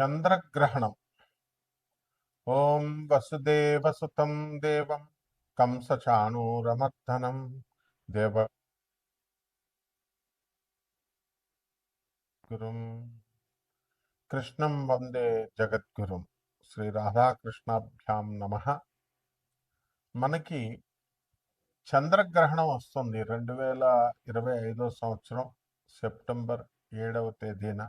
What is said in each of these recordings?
చంద్రగ్రహణం. ఓం వసుదేవసుతం దేవం కంసచాణూరమర్దనం. దేవ గురుం. కృష్ణం వందే జగద్గురుం. శ్రీ రాధాకృష్ణాభ్యాం నమ. మనకి చంద్రగ్రహణం వస్తుంది. రెండు వేల ఇరవై ఐదో సంవత్సరం సెప్టెంబర్ ఏడవ తేదీన.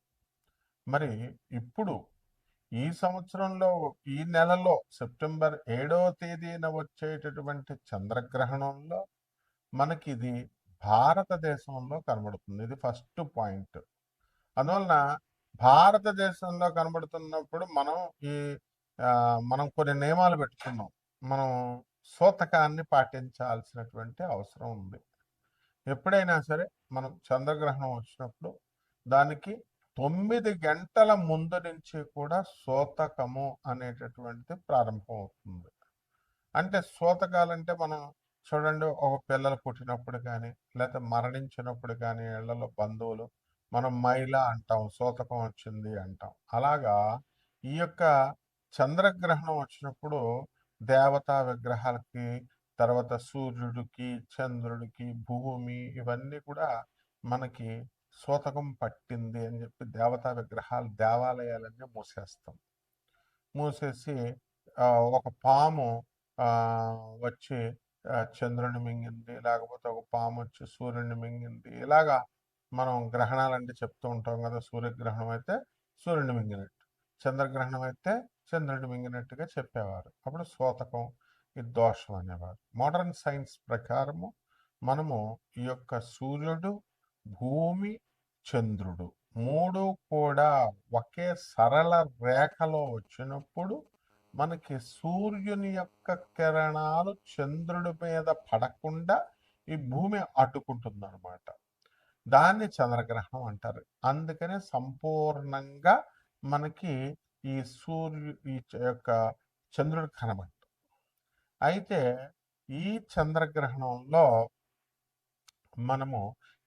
మరి ఇప్పుడు ఈ సంవత్సరంలో ఈ నెలలో సెప్టెంబర్ ఏడవ తేదీన వచ్చేటటువంటి చంద్రగ్రహణంలో మనకి ఇది భారతదేశంలో కనబడుతుంది. ఇది ఫస్ట్ పాయింట్. అందువలన భారతదేశంలో కనబడుతున్నప్పుడు మనం ఈ మనం కొన్ని నియమాలు పెట్టుకున్నాం. మనం సూతకాన్ని పాటించాల్సినటువంటి అవసరం ఉంది. ఎప్పుడైనా సరే మనం చంద్రగ్రహణం వచ్చినప్పుడు దానికి తొమ్మిది గంటల ముందు నుంచి కూడా శోతకము అనేటటువంటిది ప్రారంభమవుతుంది. అంటే సోతకాలంటే మనం చూడండి ఒక పిల్లలు పుట్టినప్పుడు కానీ లేకపోతే మరణించినప్పుడు కానీ ఇళ్ళలో బంధువులు మనం మైల అంటాం సోతకం వచ్చింది అంటాం. అలాగా ఈ యొక్క చంద్రగ్రహణం వచ్చినప్పుడు దేవతా విగ్రహాలకి తర్వాత సూర్యుడికి చంద్రుడికి భూమి ఇవన్నీ కూడా మనకి సూతకం పట్టింది అని చెప్పి దేవతా విగ్రహాలు దేవాలయాలన్నీ మూసేస్తాం. మూసేసి ఒక పాము వచ్చి చంద్రుని మింగింది లేకపోతే ఒక పాము వచ్చి సూర్యుని మింగింది ఇలాగా మనం గ్రహణాలంటే చెప్తూ ఉంటాం కదా సూర్యగ్రహణం అయితే సూర్యుని మింగినట్టు. చంద్రగ్రహణం అయితే చంద్రుడిని మింగినట్టుగా చెప్పేవారు. అప్పుడు సూతకం ఇది దోషం అనేవారు. మోడర్న్ సైన్స్ ప్రకారము మనము ఈ యొక్క సూర్యుడు భూమి చంద్రుడు. మూడు కూడా ఒకే సరళ రేఖలో వచ్చినప్పుడు మనకి సూర్యుని యొక్క కిరణాలు చంద్రుడి మీద పడకుండా ఈ భూమి అడ్డుకుంటుంది అనమాట దాన్ని చంద్రగ్రహణం అంటారు. అందుకనే సంపూర్ణంగా మనకి ఈ సూర్యు ఈ యొక్క చంద్రుడు కనబడదు. అయితే ఈ చంద్రగ్రహణంలో మనము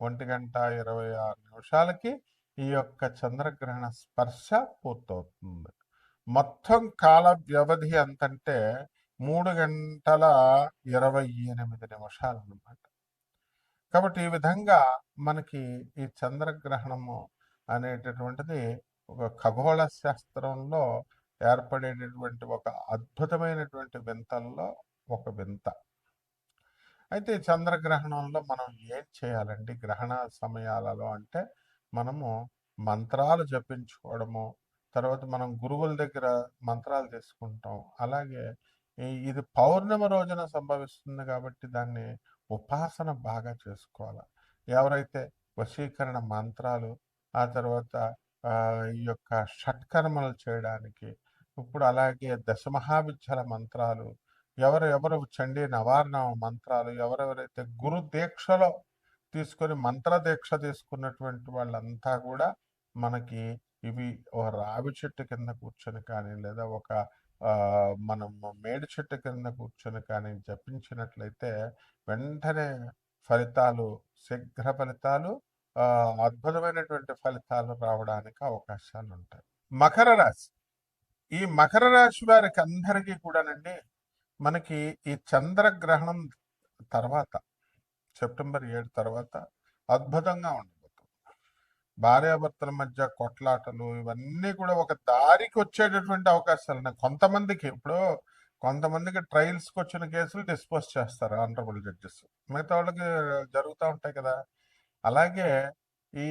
ఒంటి గంట ఇరవై ఆరు నిమిషాలకి ఈ యొక్క చంద్రగ్రహణ స్పర్శ పూర్తవుతుంది. మొత్తం కాల వ్యవధి ఎంతంటే మూడు గంటల ఇరవై ఎనిమిది నిమిషాలు అన్నమాట కాబట్టి ఈ విధంగా మనకి ఈ చంద్రగ్రహణము అనేటటువంటిది ఒక ఖగోళ శాస్త్రంలో ఏర్పడేటటువంటి ఒక అద్భుతమైనటువంటి వింతల్లో ఒక వింత. అయితే చంద్రగ్రహణంలో మనం ఏం చేయాలండి? గ్రహణ సమయాలలో అంటే మనము మంత్రాలు జపించుకోవడము తర్వాత మనం గురువుల దగ్గర మంత్రాలు తీసుకుంటాం. అలాగే ఇది పౌర్ణమి రోజున సంభవిస్తుంది కాబట్టి దాన్ని ఉపాసన బాగా చేసుకోవాలి. ఎవరైతే వశీకరణ మంత్రాలు ఆ తర్వాత ఈ యొక్క షట్కర్మలు చేయడానికి ఇప్పుడు అలాగే దశమహావిద్యల మంత్రాలు ఎవరు ఎవరు చండీ నవార్ణ మంత్రాలు ఎవరెవరైతే గురు దీక్షలో తీసుకొని మంత్ర దీక్ష తీసుకున్నటువంటి వాళ్ళంతా కూడా మనకి ఇవి ఒక రావి చెట్టు కింద కూర్చొని కానీ లేదా ఒక మనం మేడి చెట్టు కింద కూర్చొని కానీ జపించినట్లయితే వెంటనే ఫలితాలు శీఘ్ర ఫలితాలు అద్భుతమైనటువంటి ఫలితాలు రావడానికి అవకాశాలు ఉంటాయి మకర రాశి. ఈ మకర రాశి వారికి అందరికీ కూడానండి మనకి ఈ చంద్రగ్రహణం తర్వాత సెప్టెంబర్ ఏడు తర్వాత అద్భుతంగా ఉండబోతుంది. భార్యాభర్తల మధ్య కొట్లాటలు ఇవన్నీ కూడా ఒక దారికి వచ్చేటటువంటి అవకాశాలు ఉన్నాయి. కొంతమందికి ఇప్పుడు కొంతమందికి ట్రయల్స్కి వచ్చిన కేసులు డిస్పోజ్ చేస్తారు ఆనరబుల్ జడ్జెస్ మిగతా వాళ్ళకి జరుగుతూ ఉంటాయి కదా. అలాగే ఈ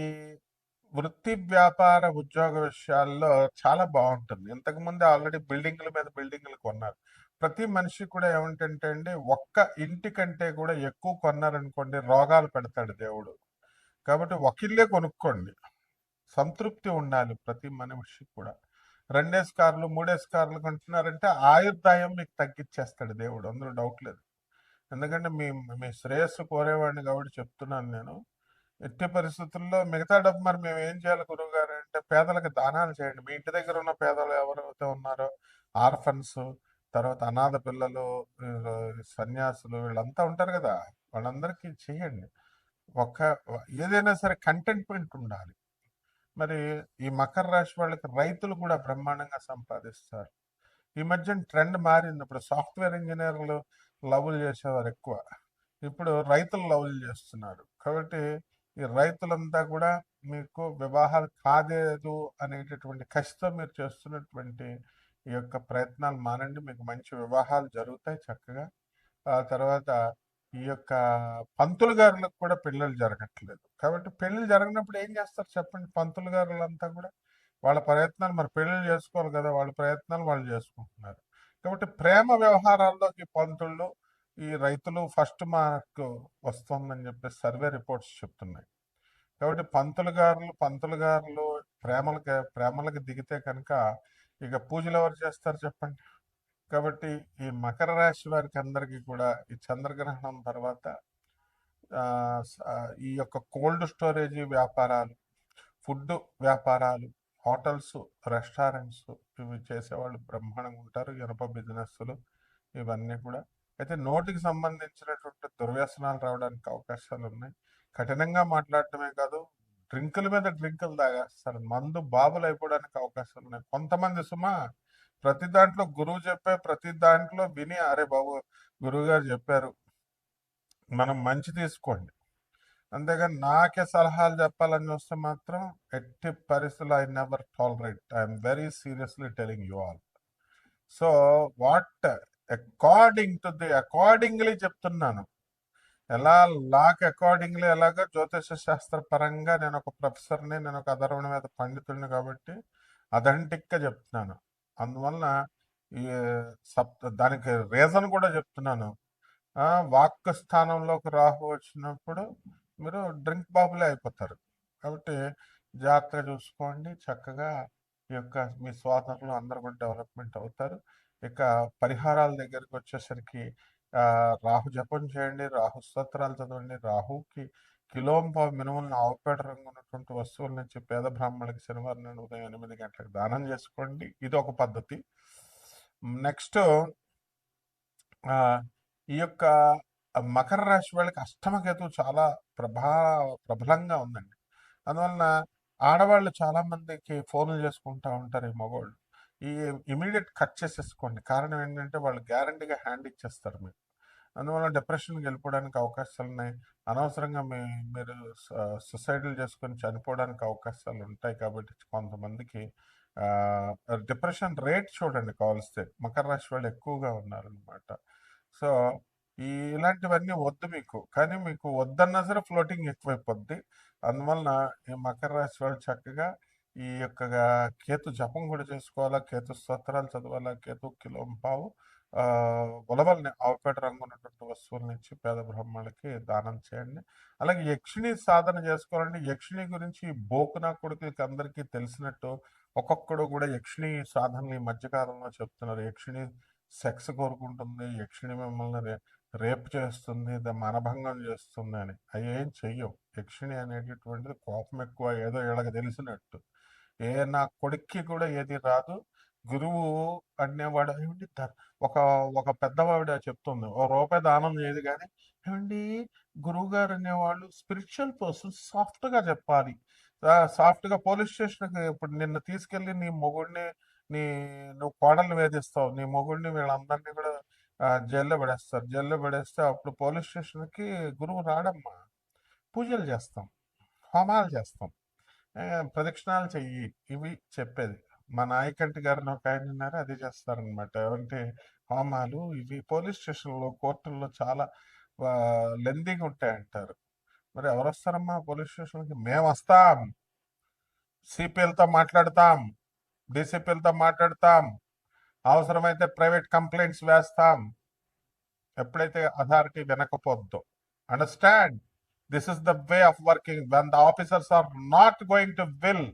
వృత్తి వ్యాపార ఉద్యోగ విషయాల్లో చాలా బాగుంటుంది. ఇంతకుముందు ఆల్రెడీ బిల్డింగ్ల మీద బిల్డింగ్లు కొన్నారు. ప్రతి మనిషి కూడా ఏమిటంటే అండి ఒక్క ఇంటి కంటే కూడా ఎక్కువ కొన్నారనుకోండి రోగాలు పెడతాడు దేవుడు. కాబట్టి ఒకిల్లే కొనుక్కోండి. సంతృప్తి ఉండాలి ప్రతి మనిషికి కూడా. రెండేసి కార్లు మూడేసి కార్లు కొంటున్నారంటే ఆయుర్దాయం మీకు తగ్గించేస్తాడు దేవుడు అందులో డౌట్ లేదు. ఎందుకంటే మీ మీ శ్రేయస్సు కోరేవాడిని కాబట్టి చెప్తున్నాను నేను. ఎట్టి పరిస్థితుల్లో మిగతా డబ్బు మరి మేము ఏం చేయాలి గురువు గారు అంటే పేదలకు దానాలు చేయండి. మీ ఇంటి దగ్గర ఉన్న పేదలు ఎవరైతే ఉన్నారో ఆర్ఫన్స్ తర్వాత అనాథ పిల్లలు సన్యాసులు వీళ్ళంతా ఉంటారు కదా! వాళ్ళందరికీ చేయండి. ఒక ఏదైనా సరే కంటెంట్మెంట్ ఉండాలి. మరి ఈ మకర రాశి వాళ్ళకి రైతులు కూడా బ్రహ్మాండంగా సంపాదిస్తారు. ఈ మధ్య ట్రెండ్ మారింది. ఇప్పుడు సాఫ్ట్వేర్ ఇంజనీర్లు లవ్లు చేసేవారు ఎక్కువ. ఇప్పుడు రైతులు లవ్లు చేస్తున్నారు. కాబట్టి ఈ రైతులంతా కూడా మీకు వివాహాలు కాదేదు అనేటటువంటి కసితో మీరు చేస్తున్నటువంటి ఈ యొక్క ప్రయత్నాలు మానండి. మీకు మంచి వివాహాలు జరుగుతాయి చక్కగా. ఆ తర్వాత ఈ యొక్క పంతులు గారులకు కూడా పెళ్ళిళ్ళు జరగట్లేదు. కాబట్టి పెళ్ళిళ్ళు జరగనప్పుడు ఏం చేస్తారు చెప్పండి? పంతులు గారులంతా కూడా వాళ్ళ ప్రయత్నాలు మరి పెళ్ళిళ్ళు చేసుకోవాలి కదా వాళ్ళ ప్రయత్నాలు వాళ్ళు చేసుకుంటున్నారు. కాబట్టి ప్రేమ వ్యవహారాల్లోకి పంతుళ్ళు ఈ రైతులు ఫస్ట్ మార్క్ వస్తుందని చెప్పి సర్వే రిపోర్ట్స్ చెప్తున్నాయి. కాబట్టి పంతులు గారులు పంతులు గారులు ప్రేమలకి ప్రేమలకు దిగితే కనుక ఇక పూజలు ఎవరు చేస్తారు చెప్పండి? కాబట్టి ఈ మకర రాశి వారికి అందరికీ కూడా ఈ చంద్రగ్రహణం తర్వాత ఈ యొక్క కోల్డ్ స్టోరేజ్ వ్యాపారాలు ఫుడ్ వ్యాపారాలు హోటల్స్ రెస్టారెంట్స్ ఇవి చేసేవాళ్ళు బ్రహ్మాండంగా ఉంటారు. ఇనప బిజినెస్లు ఇవన్నీ కూడా. అయితే నోటికి సంబంధించినటువంటి దుర్వ్యసనాలు రావడానికి అవకాశాలు ఉన్నాయి. కఠినంగా మాట్లాడటమే కాదు డ్రింకుల మీద డ్రింకులు తాగేస్తారు. మందు బాబులు అయిపోవడానికి అవకాశాలు ఉన్నాయి. కొంతమంది సుమా ప్రతి దాంట్లో గురువు చెప్పే ప్రతి దాంట్లో విని అరే బాబు గురువు గారు చెప్పారు మనం మంచి తీసుకోండి. అంతేగాని నాకే సలహాలు చెప్పాలని చూస్తే మాత్రం ఎట్టి పరిస్థితులు I never tolerate I'm very seriously telling you all so what according to the accordingly చెప్తున్నాను. ఎలా లాక్ అకార్డింగ్లీ ఎలాగో జ్యోతిష శాస్త్ర పరంగా నేను ఒక ప్రొఫెసర్ని నేను ఒక అధర్వణ మీద పండితుడిని కాబట్టి అథెంటిక్గా చెప్తున్నాను. అందువలన ఈ సప్త దానికి రీజన్ కూడా చెప్తున్నాను. వాక్ స్థానంలోకి రాహు వచ్చినప్పుడు మీరు డ్రింక్ బాబులే అయిపోతారు. కాబట్టి జాగ్రత్తగా చూసుకోండి. చక్కగా ఈ యొక్క మీ స్వాతంత్రంలో అందరూ కూడా డెవలప్మెంట్ అవుతారు. ఇక పరిహారాల దగ్గరికి వచ్చేసరికి రాహు జపం చేయండి రాహు స్తోత్రాలు చదవండి రాహుకి కిలోంపావు మినుములను ఆవుపేట రంగు ఉన్నటువంటి వస్తువుల నుంచి పేద బ్రాహ్మణులకి శనివారం నుండి ఉదయం ఎనిమిది గంటలకు దానం చేసుకోండి. ఇది ఒక పద్ధతి. నెక్స్ట్ ఈ యొక్క మకర రాశి వాళ్ళకి అష్టమ చాలా ప్రభా ప్రబలంగా ఉందండి. అందువలన ఆడవాళ్ళు చాలా మందికి ఫోన్లు చేసుకుంటా ఉంటారు ఈ మగవాళ్ళు. ఈ ఇమీడియట్ కట్ చేసేసుకోండి. కారణం ఏంటంటే వాళ్ళు గ్యారంటీగా హ్యాండ్ ఇచ్చేస్తారు మీకు అందువల్ల డిప్రెషన్కి వెళ్ళిపోవడానికి అవకాశాలు ఉన్నాయి. అనవసరంగా మీ మీరు సుసైడల్ చేసుకొని చనిపోవడానికి అవకాశాలు ఉంటాయి కాబట్టి కొంతమందికి డిప్రెషన్ రేట్ చూడండి కావలిస్తే. మకర రాశి వాళ్ళు ఎక్కువగా ఉన్నారనమాట సో ఈ ఇలాంటివన్నీ వద్దు మీకు. కానీ మీకు వద్దన్నా సరే ఫ్లోటింగ్ ఎక్కువైపోద్ది. అందువలన ఈ మకర రాశి వాళ్ళు చక్కగా ఈ యొక్క కేతు జపం కూడా చేసుకోవాలా కేతు స్తోత్రాలు చదవాలా? కేతు కిలోంపావు. ఉలవల్ని ఆవుపేట రంగు ఉన్నటువంటి వస్తువుల నుంచి పేద బ్రహ్మణులకి దానం చేయండి. అలాగే యక్షిణి సాధన చేసుకోవాలంటే యక్షిణి గురించి బోకున బోకునా కొడుకులకి అందరికీ తెలిసినట్టు ఒక్కొక్కడు కూడా యక్షిణి సాధనలు ఈ మధ్యకాలంలో చెప్తున్నారు. యక్షిణి సెక్స్ కోరుకుంటుంది. యక్షిణి మిమ్మల్ని రే రేప్ చేస్తుంది. మనభంగం చేస్తుంది అని. అవి ఏం చెయ్యం యక్షిణి అనేటటువంటిది కోపం ఎక్కువ. ఏదో ఇళ్ళకి తెలిసినట్టు. ఏ నా కొడుక్కి కూడా ఏది రాదు. గురువు అనేవాడు ఏమండి ఒక ఒక పెద్దవావిడ చెప్తుంది ఓ రూపాయి దానం చేయదు కానీ ఏమండి గురువు గారు అనేవాళ్ళు స్పిరిచువల్ పర్సన్ సాఫ్ట్గా చెప్పాలి. సాఫ్ట్గా పోలీస్ స్టేషన్కి ఇప్పుడు నిన్న తీసుకెళ్ళి నీ మొగుడిని నీ నువ్వు కోడల్ని వేధిస్తావు. నీ మొగుడిని వీళ్ళందరినీ కూడా జైల్లో పడేస్తారు. జైల్లో పడేస్తే అప్పుడు పోలీస్ స్టేషన్కి గురువు రాడమ్మా. పూజలు చేస్తాం. హోమాలు చేస్తాం. ప్రదక్షిణాలు చెయ్యి. ఇవి చెప్పేది. మా నాయకంటి గారిని ఒక ఆయన ఉన్నారు అది చేస్తారనమాట అంటే హోమాలు ఇవి పోలీస్ స్టేషన్లో కోర్టుల్లో చాలా లెందీగా ఉంటాయంటారు. మరి ఎవరు వస్తారమ్మా పోలీస్ స్టేషన్కి మేము వస్తాం సిపిఎల్తో మాట్లాడతాం. డీసీపీలతో మాట్లాడతాం. అవసరమైతే ప్రైవేట్ కంప్లైంట్స్ వేస్తాం. ఎప్పుడైతే authority వినకపోద్దో. Understand? This is the way of working when the officers are not going to will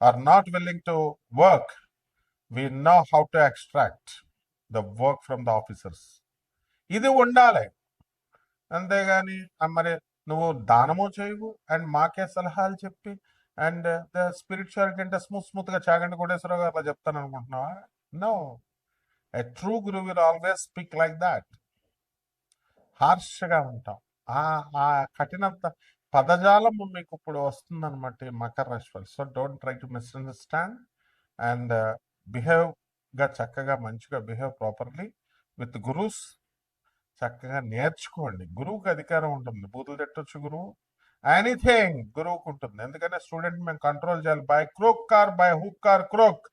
are not willing to work we know how to extract the work from the officers ఇది ఉండాలి. అంతేగాని మరి నువ్వు దానము చేయవు. And మాకే సలహాలు చెప్పి అండ్ ద స్పిరిచువాలిటీ అంటే స్మూత్ స్మూత్గా చాగండి కోటేశ్వరరావు గారు అలా చెప్తాను అనుకుంటున్నావా no a true guru will always speak like that హార్ష్గా ఉంటాం. ఆ ఆ కఠినత పదజాలం మీకు ఇప్పుడు వస్తుందన్నమాట ఈ మకర రాశి వాళ్ళు. So don't try to misunderstand and బిహేవ్గా చక్కగా మంచిగా బిహేవ్ ప్రాపర్లీ విత్ గురుస్. చక్కగా నేర్చుకోండి. గురువుకి అధికారం ఉంటుంది. బూతులు తిట్టొచ్చు గురువు. ఎనీథింగ్ గురువుకు ఉంటుంది. ఎందుకంటే స్టూడెంట్ మేము కంట్రోల్ చేయాలి. By crook or by hook or crook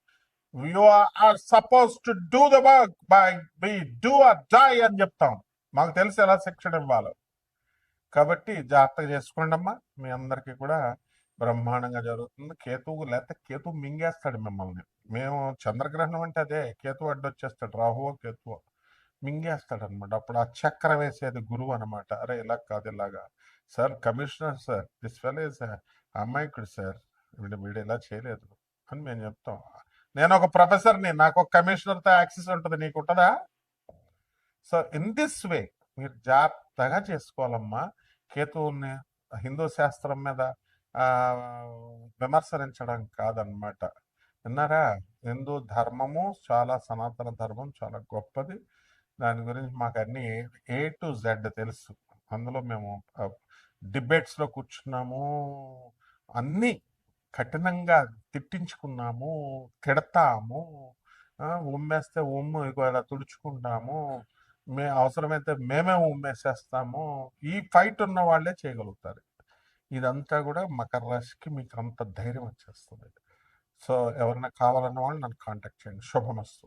you are supposed to do the work by be do or die అని చెప్తాం. మాకు తెలిసి ఎలా శిక్షణ ఇవ్వాలో. కాబట్టి జాగ్రత్తగా చేసుకోండి అమ్మా మీ అందరికీ కూడా బ్రహ్మాండంగా జరుగుతుంది. కేతువు లేకపోతే కేతువు మింగేస్తాడు మిమ్మల్ని. మేము చంద్రగ్రహణం అంటే అదే. కేతువు అడ్డొచ్చేస్తాడు. రాహువో కేతువో మింగేస్తాడు అనమాట అప్పుడు ఆ చక్ర వేసేది గురువు అనమాట అరే ఇలా కాదు ఇలాగా. Sir commissioner sir this fell is అమ్మాయికుడు sir. వీడు వీడు ఇలా చేయలేదు అని మేము చెప్తాం. నేను ఒక ప్రొఫెసర్ని. నాకు ఒక కమిషనర్తో యాక్సెస్ ఉంటుంది. నీకు ఉంటుందా సో ఇన్ దిస్ వే మీరు జాగ్రత్తగా చేసుకోవాలమ్మా. కేతువుని హిందూ శాస్త్రం మీద విమర్శించడం కాదనమాట విన్నారా? హిందూ ధర్మము చాలా సనాతన ధర్మం చాలా గొప్పది. దాని గురించి మాకు అన్ని ఏ టు జెడ్ తెలుసు. అందులో మేము డిబేట్స్లో కూర్చున్నాము అన్నీ కఠినంగా తిట్టించుకున్నాము తిడతాము ఉమ్మేస్తే ఉమ్ము ఇగో ఇలా తుడుచుకుంటాము మే అవసరమైతే మేమే ఉమ్మేసేస్తాము ఈ ఫైట్ ఉన్న వాళ్ళే చేయగలుగుతారు. ఇదంతా కూడా మకర రాశికి మీకు అంత ధైర్యం వచ్చేస్తుంది. సో ఎవరైనా కావాలన్న వాళ్ళు నన్ను కాంటాక్ట్ చేయండి. శుభమస్తు.